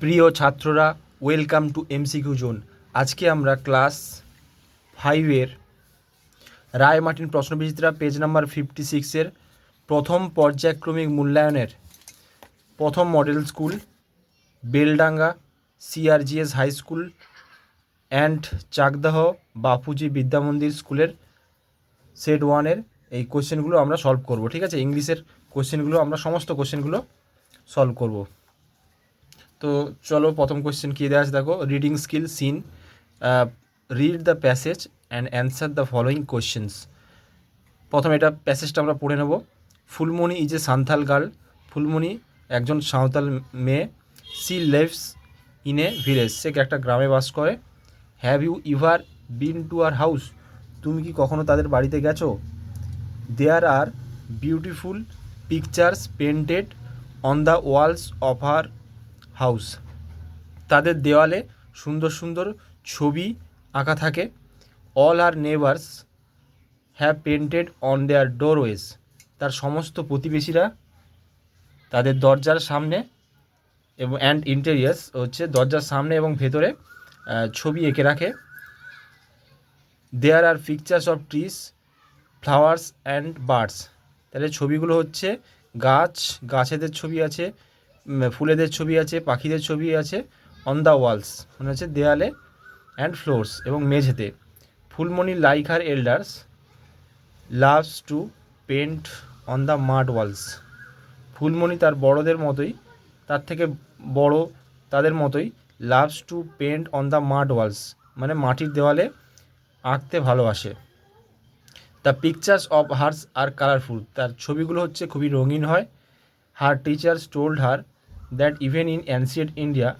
প্রিয় ছাত্ররা welcome to MCQ zone আজকে আমরা ক্লাস ফাইভের Ray Martin প্রশ্নবিচিত্রা page number fifty সিক্সের প্রথম পর্যায়ক্রমিক মূল্যায়নের প্রথম model school Beldanga CRGS high school and Chakdah Bapuji Vidyamandir স্কুলের সেট ওয়ানের এই কোশ্চেনগুলো আমরা সলভ করব, ঠিক আছে? ইংলিশের কোশ্চেনগুলো আমরা সমস্ত কোশ্চেনগুলো সলভ করব। তো চলো প্রথম কোয়েশ্চেন কী দেওয়া আছে? দেখো reading skill seen read the passage and answer the following questions প্রথমে এটা প্যাসেজটা আমরা পড়ে নেব। Phulmoni is a Santhal girl Phulmoni একজন সাঁওতাল মেয়ে। She lives in a village সে একটা গ্রামে বাস করে। Have you ever been to their house তুমি কি কখনো তাদের বাড়িতে গেছো? There are beautiful pictures painted on the walls of our house. তাদের দেওয়ালে সুন্দর সুন্দর ছবি আঁকা থাকে। All their neighbours have painted on their doorways তার সমস্ত প্রতিবেশীরা তাদের দরজার সামনে এবং অ্যান্ড ইন্টেরিয়ার্স হচ্ছে দরজার সামনে এবং ভেতরে ছবি এঁকে রাখে। There are pictures of trees flowers and birds তাহলে ছবিগুলো হচ্ছে গাছ, গাছেদের ছবি আছে ফুলেদের ছবি আছে, পাখিদের ছবি আছে অন দ্য ওয়ালস মানে হচ্ছে দেয়ালে অ্যান্ড ফ্লোরস এবং মেঝেতে। Phulmoni like her elders loves to paint on the mud walls Phulmoni তার বড়দের মতোই, তার থেকে বড় তাদের মতোই loves to paint on the mud walls মানে মাটির দেওয়ালে আঁকতে ভালোবাসে। The pictures of hers are colourful তার ছবিগুলো হচ্ছে খুবই রঙিন হয়। Her teachers told her that even in ancient India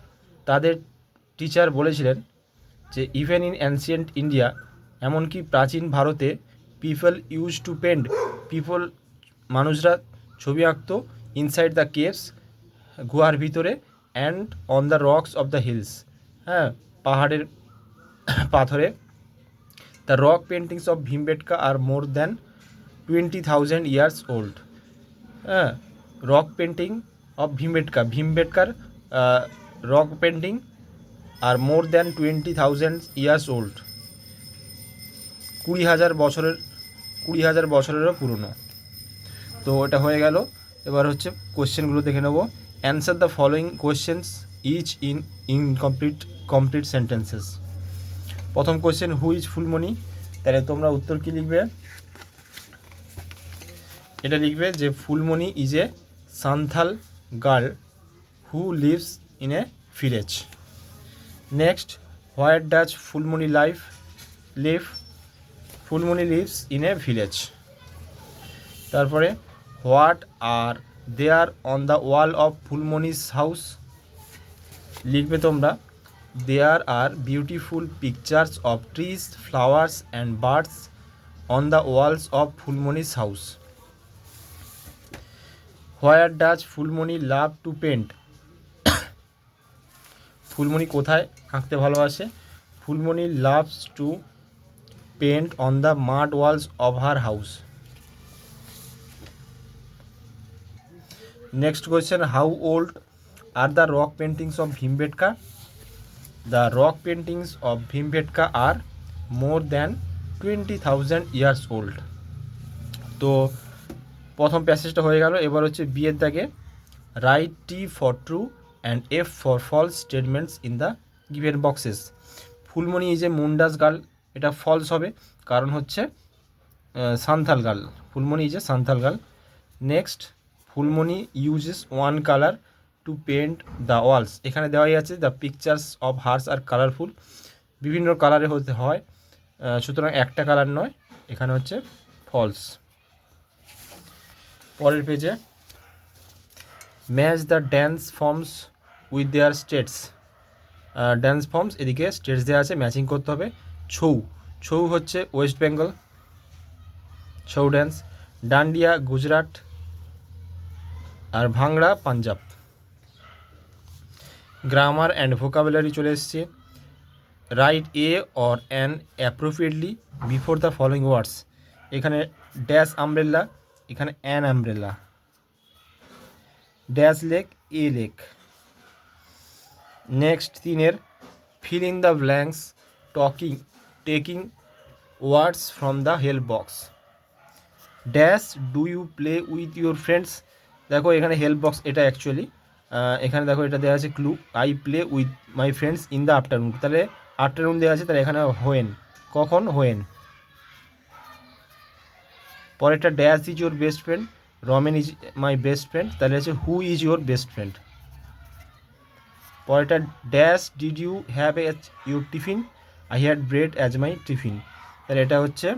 তাদের টিচার বলেছিলেন যে ইভেন ইন অ্যান্সিয়েন্ট ইন্ডিয়া এমনকি প্রাচীন ভারতে people use to paint people মানুষরা ছবি আঁকতো ইনসাইড দ্য কেভস গুহার ভিতরে and on the rocks of the hills হ্যাঁ পাহাড়ের পাথরে। The rock paintings of Bhimbetka are more than twenty thousand years old হ্যাঁ rock painting of Bhimbetka ভীমবেটকার rock painting are more than twenty thousand years old কুড়ি হাজার বছরের, কুড়ি হাজার বছরেরও পুরনো। তো এটা হয়ে গেল। এবার হচ্ছে কোশ্চেনগুলো দেখে নেব। Answer the following questions each in incomplete complete sentences প্রথম কোয়েশ্চেন হু ইজ ফুলমণি তাহলে তোমরা উত্তর কি লিখবে? এটা লিখবে যে Phulmoni is a Santhal girl who lives in a village next where does Phulmoni life live Phulmoni lives in a village তারপরে what are there on the wall of Phulmoni's house লিখবে তোমরা there are beautiful pictures of trees flowers and birds on the walls of Phulmoni's house where does Phulmoni love to paint? Phulmoni কোথায়? আঁকতে ভালোবাসে। Phulmoni loves to paint on the mud walls of her house. Next question, how old are the rock paintings of Bhimbetka? The rock paintings of Bhimbetka are more than twenty thousand years old. তো প্রথম প্যাসেজটা হয়ে গেল। এবার হচ্ছে বিয়ের দাগে write T for true and F for false statements in the given boxes Phulmoni is a Munda's girl এটা ফলস হবে। কারণ হচ্ছে Santhal girl Phulmoni is a Santhal girl next Phulmoni uses one colour to paint the walls এখানে দেওয়াই আছে the pictures of hers are colourful বিভিন্ন কালারে হতে হয় সুতরাং একটা কালার নয়, এখানে হচ্ছে ফলস পরের পেজে match the dance forms with their states dance forms এদিকে স্টেটস দেওয়া আছে ম্যাচিং করতে হবে। ছৌ ছৌ হচ্ছে ওয়েস্ট বেঙ্গল ছৌ ড্যান্স ডান্ডিয়া, গুজরাট, আর ভাংড়া, পাঞ্জাব। গ্রামার অ্যান্ড ভোকাবুলারি চলে এসছে। Right a or an appropriately before the following words এখানে ড্যাশ আমব্রেল্লা এখানে an umbrella dash lake a lake next তিনের fill in the blanks talking taking words from the help box dash do you play with your friends দেখো এখানে help box এটা actually এখানে দেখো এটা দেওয়া আছে clue I play with my friends in the afternoon তাহলে আফটারনুন দেওয়া আছে, তাহলে এখানে হোয়েন কখন হোয়েন পরেরটা dash is your best friend Romen is my best friend তাহলে হচ্ছে who is your best friend পরেরটা dash did you have a your tiffin I had bread as my tiffin তাহলে এটা হচ্ছে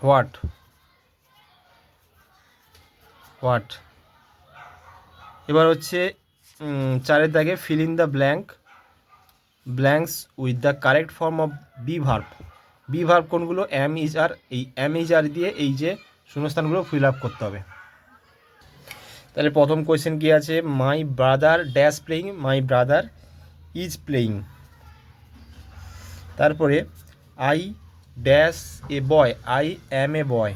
হোয়াট হোয়াট এবার হচ্ছে চারের দাগে fill in the blank blanks with the correct form of be verb be verb কোনগুলো am is are, এই am is are দিয়ে এই যে শূন্যস্থানগুলো ফিল আপ করতে হবে। তাহলে প্রথম কোয়েশ্চেন কি আছে? My brother dash playing my brother is playing তারপরে I dash a boy I am a boy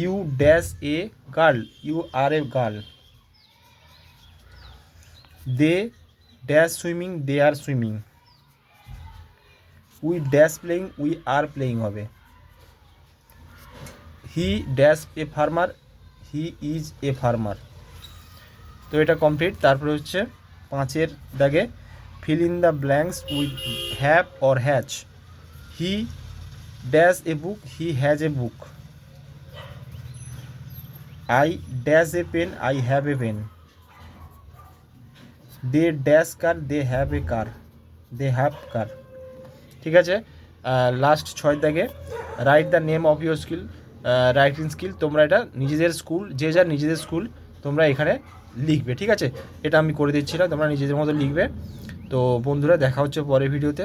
you dash a girl you are a girl they dash swimming they are swimming we dash playing we are playing হবে he dash a farmer he is a farmer তো এটা complete তারপরে হচ্ছে পাঁচের দাগে fill in the blanks with have or has he dash a book he has a book I dash a pen I have a pen they dash car they have a car they have car ঠিক আছে? Last ছয় দাগে write the name of your skill writing skill তোমরা এটা নিজেদের school যে যার নিজেদের স্কুল তোমরা এখানে লিখবে, ঠিক আছে? এটা আমি করে দিচ্ছি না, তোমরা নিজেদের মতো লিখবে। তো বন্ধুরা, দেখা হচ্ছে পরের ভিডিওতে